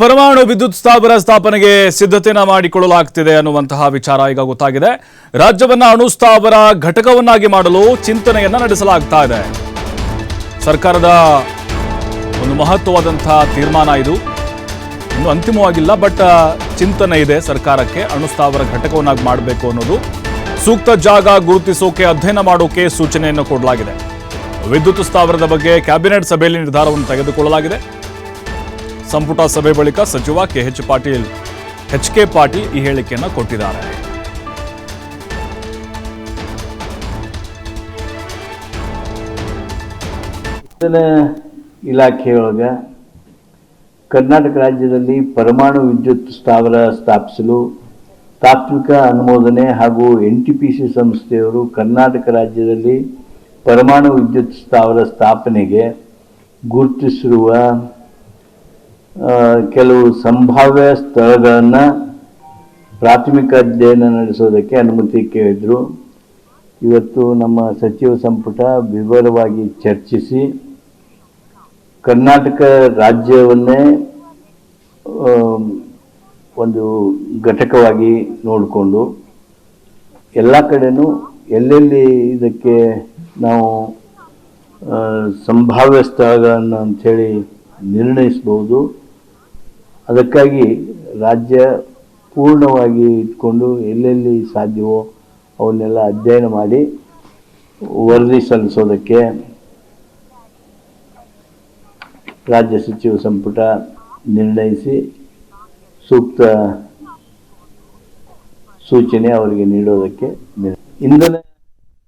ಪರಮಾಣು ವಿದ್ಯುತ್ ಸ್ಥಾವರ ಸ್ಥಾಪನೆಗೆ ಸಿದ್ಧತೆನ ಮಾಡಿಕೊಳ್ಳಲಾಗ್ತಿದೆ ಅನ್ನುವಂತಹ ವಿಚಾರ ಈಗ ಗೊತ್ತಾಗಿದೆ. ರಾಜ್ಯವನ್ನ ಅಣು ಸ್ಥಾವರ ಘಟಕವನ್ನಾಗಿ ಮಾಡಲು ಚಿಂತನೆಯನ್ನ ನಡೆಸಲಾಗ್ತಾ ಇದೆ. ಸರ್ಕಾರದ ಒಂದು ಮಹತ್ವವಾದಂತಹ ತೀರ್ಮಾನ ಇದು. ಇನ್ನು ಅಂತಿಮವಾಗಿಲ್ಲ, ಬಟ್ ಚಿಂತನೆ ಇದೆ ಸರ್ಕಾರಕ್ಕೆ ಅಣು ಸ್ಥಾವರ ಘಟಕವನ್ನಾಗಿ ಮಾಡಬೇಕು ಅನ್ನೋದು. ಸೂಕ್ತ ಜಾಗ ಗುರುತಿಸೋಕೆ, ಅಧ್ಯಯನ ಮಾಡೋಕೆ ಸೂಚನೆಯನ್ನು ಕೊಡಲಾಗಿದೆ. ವಿದ್ಯುತ್ ಸ್ಥಾವರದ ಬಗ್ಗೆ ಕ್ಯಾಬಿನೆಟ್ ಸಭೆಯಲ್ಲಿ ನಿರ್ಧಾರವನ್ನು ತೆಗೆದುಕೊಳ್ಳಲಾಗಿದೆ. ಸಂಪುಟ ಸಭೆ ಬಳಿಕ ಸಚಿವ K H Patil H K Patil ಈ ಹೇಳಿಕೆಯನ್ನು ಕೊಟ್ಟಿದ್ದಾರೆ. ಇಲಾಖೆಯೊಳಗೆ ಕರ್ನಾಟಕ ರಾಜ್ಯದಲ್ಲಿ ಪರಮಾಣು ವಿದ್ಯುತ್ ಸ್ಥಾವರ ಸ್ಥಾಪಿಸಲು ತಾತ್ವಿಕ ಅನುಮೋದನೆ ಹಾಗೂ ಎನ್ ಟಿ ಪಿ ಸಿ ಸಂಸ್ಥೆಯವರು ಕರ್ನಾಟಕ ರಾಜ್ಯದಲ್ಲಿ ಪರಮಾಣು ವಿದ್ಯುತ್ ಸ್ಥಾವರ ಸ್ಥಾಪನೆಗೆ ಗುರುತಿಸಿರುವ ಕೆಲವು ಸಂಭಾವ್ಯ ಸ್ಥಳಗಳನ್ನು ಪ್ರಾಥಮಿಕ ಅಧ್ಯಯನ ನಡೆಸೋದಕ್ಕೆ ಅನುಮತಿ ಕೇಳಿದರು. ಇವತ್ತು ನಮ್ಮ ಸಚಿವ ಸಂಪುಟ ವಿವರವಾಗಿ ಚರ್ಚಿಸಿ ಕರ್ನಾಟಕ ರಾಜ್ಯವನ್ನೇ ಒಂದು ಘಟಕವಾಗಿ ನೋಡಿಕೊಂಡು ಎಲ್ಲ ಕಡೆನೂ ಎಲ್ಲೆಲ್ಲಿ ಇದಕ್ಕೆ ನಾವು ಸಂಭಾವ್ಯ ಸ್ಥಳಗಳನ್ನು ಅಂಥೇಳಿ ನಿರ್ಣಯಿಸ್ಬೋದು. ಅದಕ್ಕಾಗಿ ರಾಜ್ಯ ಪೂರ್ಣವಾಗಿ ಇಟ್ಕೊಂಡು ಎಲ್ಲೆಲ್ಲಿ ಸಾಧ್ಯವೋ ಅವನ್ನೆಲ್ಲ ಅಧ್ಯಯನ ಮಾಡಿ ವರದಿ ಸಲ್ಲಿಸೋದಕ್ಕೆ ರಾಜ್ಯ ಸಚಿವ ಸಂಪುಟ ನಿರ್ಣಯಿಸಿ ಸೂಕ್ತ ಸೂಚನೆ ಅವರಿಗೆ ನೀಡೋದಕ್ಕೆ ಇಂಧನ